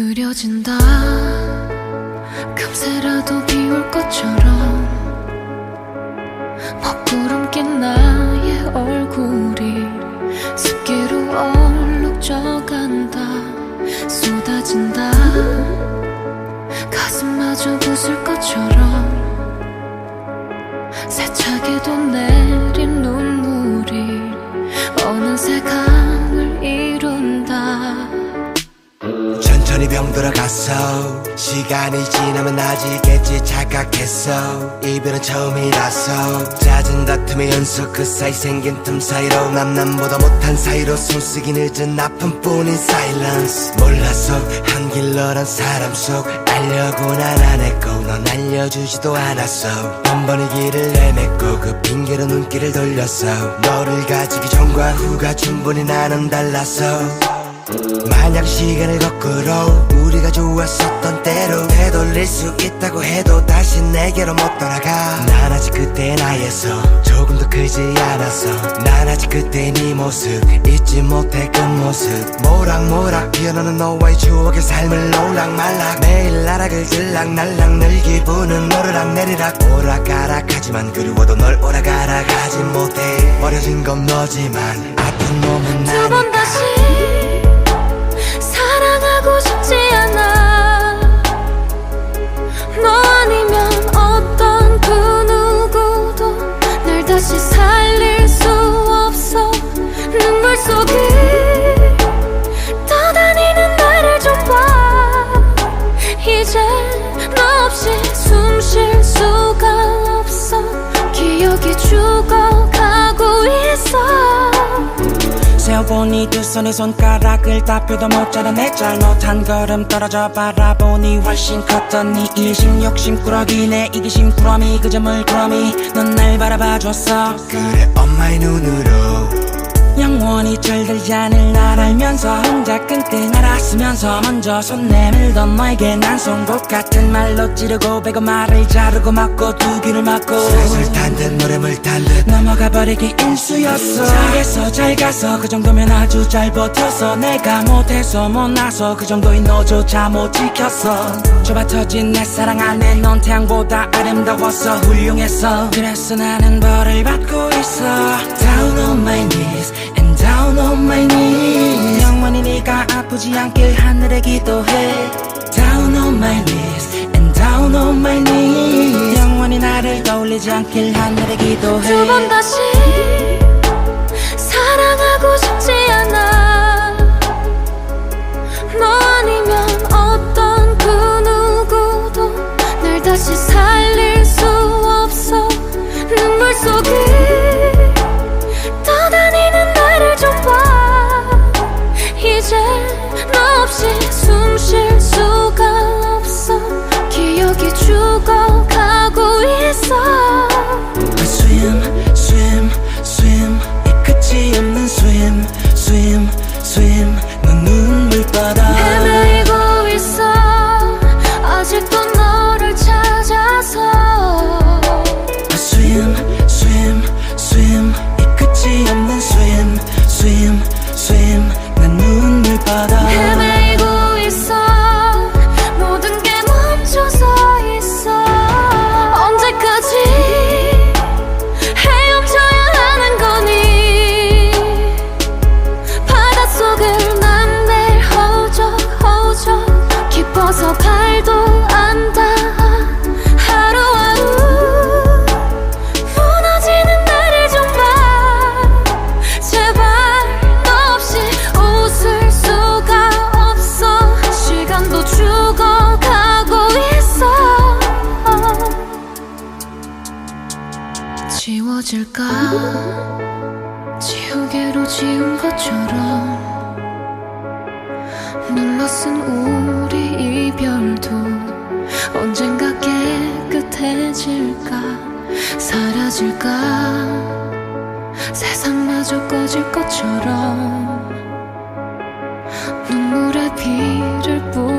그려진다. 금세라도 비올 것처럼 먹구름 낀 나의 얼굴이 습기로 얼룩져간다. 쏟아진다. 가슴마저 부술 것처럼 병들어갔어. 시간이 지나면 나아지겠지 착각했어. 이별은 처음이라서 잦은 다툼의 연속 그 사이 생긴 틈 사이로 남남보다 못한 사이로 숨쉬기 늦은 아픔뿐인 silence. 몰라서 한 길러란 사람 속 알려고 난 안 했고 넌 알려주지도 않았어. 번번이 길을 헤맸고 그 핑계로 눈길을 돌렸어. 너를 가지기 전과 후가 충분히 나는 달랐어 만약 시간을 거꾸로 우리가 좋았었던 때로 되돌릴 수 있다고 해도 다시 내게로 못 돌아가. 난 아직 그때의 나에서 조금 더 크지 않았어 난 아직 그때의 네 모습 잊지 못해 그 모습. 모락모락 피어나는 너와의 추억의 삶을 올락말락 매일 나락을 들락날락 늘 기분은 오르락 내리락. 오락가락 하지만 그리워도 널 오락가락 하지 못해. 버려진 건 너지만 아픈 몸 죽어가고 있어. 세어보니 두 손에 손가락을 다 펴도 못 자라내 잘못한 걸음 떨어져 바라보니 훨씬 컸던 네 이심 욕심 꾸러기 내 이기심 꾸러미 그 점을 꾸러미 넌 날 바라봐줬어. 그래 엄마의 눈으로 영원히 철들지 않을 날 알면서 혼자 끙끙 앓았으면서 먼저 손 내밀던 너에게 난 송곳 같은 말로 찌르고 배고 말을 자르고 막고 두 귀를 막고 슬슬 탄듯 노래물 탄듯 넘어가 버리기 일수였어. 잘했어 잘 가서 그 정도면 아주 잘 버텼어 내가 못해서 못나서 그 정도인 너조차 못 지켰어. 좁아 터진 내 사랑 안에 넌 태양보다 아름다웠어. 훌륭했어. 그래서 나는 벌을 받고 있어. Down on my knees 아프지 않길 하늘에 기도해. Down on my knees and down on my knees. 영원히 나를 떠올리지 않길 하늘에 기도해. 두 번 다시 사랑하고 싶지 않아. 너 아니면 어떤 그 누구도 날 다시 살릴 지워질까? 지우개로 지운 것처럼 눌러쓴 우리 이별도 언젠가 깨끗해질까? 사라질까? 세상마저 꺼질 것처럼 눈물에 비를 뿌